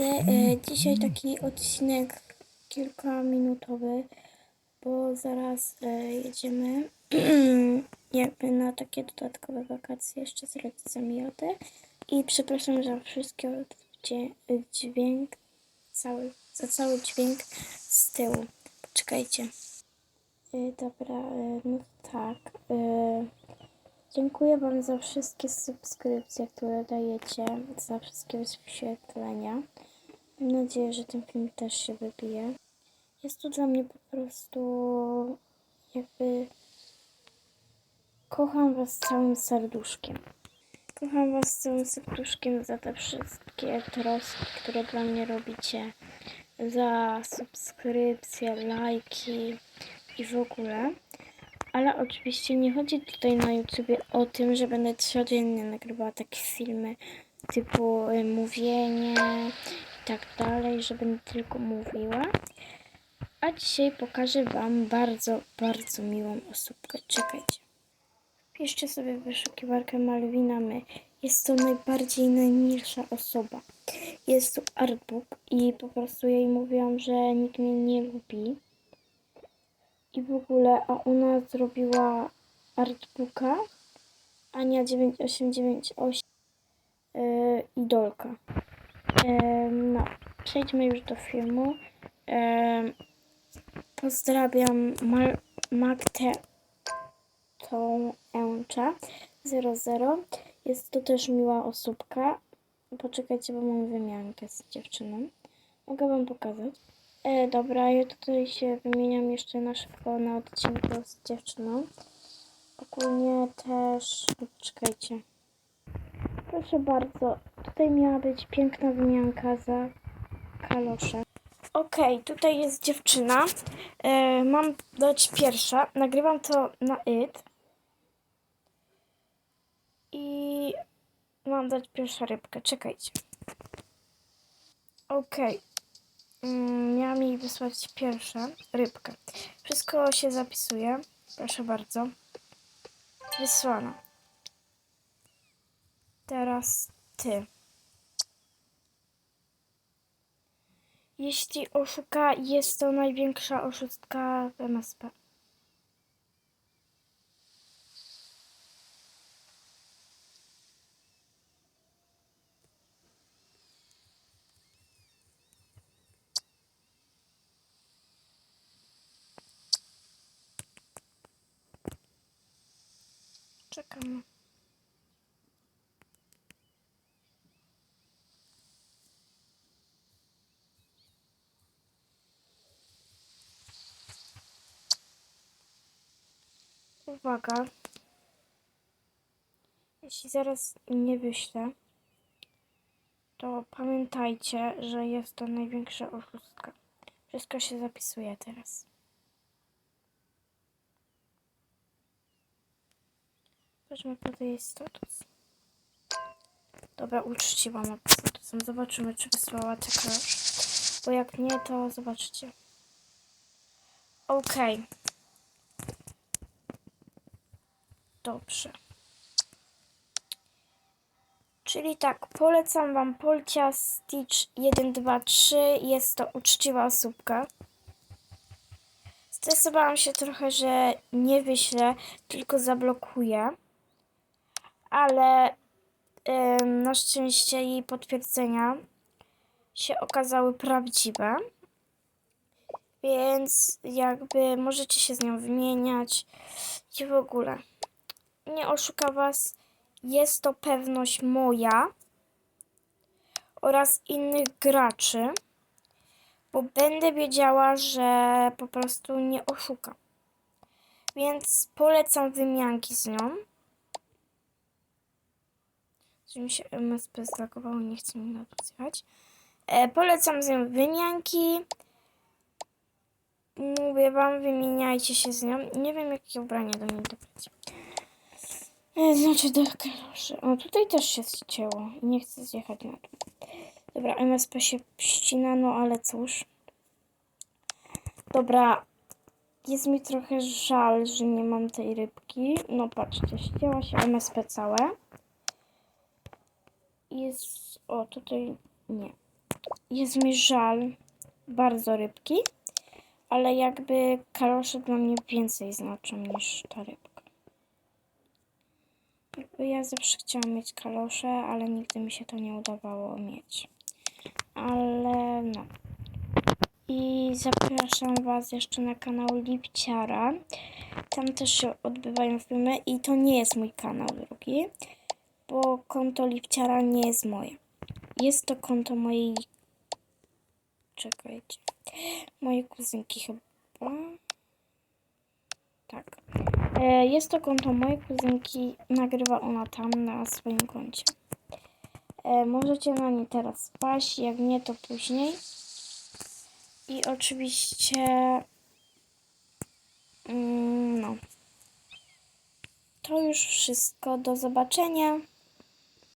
E, Dzisiaj taki odcinek kilkaminutowy, bo zaraz e, jedziemy jakby na takie dodatkowe wakacje jeszcze z rodzicami jadę. I przepraszam za wszystkie dźwięk, cały, za cały dźwięk z tyłu. Poczekajcie. E, Dobra, e, no tak. e, Dziękuję Wam za wszystkie subskrypcje, które dajecie, za wszystkie wyświetlenia. Mam nadzieję, że ten film też się wybije. Jest to dla mnie po prostu jakby. Kocham Was całym serduszkiem. Kocham Was całym serduszkiem za te wszystkie troski, które dla mnie robicie, za subskrypcje, lajki i w ogóle. Ale oczywiście nie chodzi tutaj na YouTubie o tym, że będę codziennie nagrywała takie filmy typu y, mówienie tak dalej, że będę tylko mówiła. A dzisiaj pokażę Wam bardzo, bardzo miłą osóbkę. Czekajcie. Wpiszcie sobie wyszukiwarkę Malwina My. Jest to najbardziej najmilsza osoba. Jest to artbook i po prostu jej mówiłam, że nikt mnie nie lubi i w ogóle, a ona zrobiła artbooka Ania 9898 yy, idolka. No, przejdźmy już do filmu. Pozdrawiam Mal Magdę tą Ełcza 00. Jest to też miła osóbka. Poczekajcie, bo mam wymiankę z dziewczyną. Mogę wam pokazać. E, dobra, ja tutaj się wymieniam jeszcze na szybko na odcinku z dziewczyną. Ogólnie też... Czekajcie. Proszę bardzo, tutaj miała być piękna wymianka za kalosze. Okej, tutaj jest dziewczyna. E, mam dać pierwsza. Nagrywam to na it. I mam dać pierwsza rybkę. Czekajcie. Okej. Mm, miałam jej wysłać pierwsza rybkę. Wszystko się zapisuje. Proszę bardzo. Wysłano. Teraz ty. Jeśli oszuka, jest to największa oszustka w MSP. Czekam. Uwaga. Jeśli zaraz nie wyślę, to pamiętajcie, że jest to największa oszustka. Wszystko się zapisuje teraz. Zobaczmy, jaki jest status. Dobra, uczciwa ma statusem. Zobaczymy, czy wysłała tylko. Bo jak nie, to zobaczycie. Okej. Dobrze. Czyli tak, polecam Wam Polcia Stitch 123. Jest to uczciwa osóbka. Stresowałam się trochę, że nie wyślę, tylko zablokuję. Ale ym, na szczęście jej potwierdzenia się okazały prawdziwe. Więc jakby możecie się z nią wymieniać i w ogóle. Nie oszuka Was. Jest to pewność moja oraz innych graczy, bo będę wiedziała, że po prostu nie oszuka. Więc polecam wymianki z nią. Że mi się MSP zlagowało, nie chcę mi na to zjechać. E, polecam z nią wymianki. Mówię wam, wymieniajcie się z nią. Nie wiem, jakie ubranie do mnie dobrać. E, Znaczy do kaloszy. O, tutaj też się ścięło. Nie chcę zjechać na to. Dobra, MSP się ścina, no ale cóż. Dobra. Jest mi trochę żal, że nie mam tej rybki. No patrzcie, ścięła się MSP całe. Jest... O, tutaj... Nie. jest mi żal bardzo rybki, ale jakby kalosze dla mnie więcej znaczą niż ta rybka. Ja zawsze chciałam mieć kalosze, ale nigdy mi się to nie udawało mieć. Ale no. I zapraszam Was jeszcze na kanał Lipciara. Tam też się odbywają filmy i to nie jest mój kanał drugi, bo konto Lipciara nie jest moje. Jest to konto mojej... Czekajcie. Mojej kuzynki chyba. Tak. E, Jest to konto mojej kuzynki. Nagrywa ona tam na swoim koncie. E, Możecie na nie teraz spaść, jak nie to później. I oczywiście mm, no. To już wszystko. Do zobaczenia.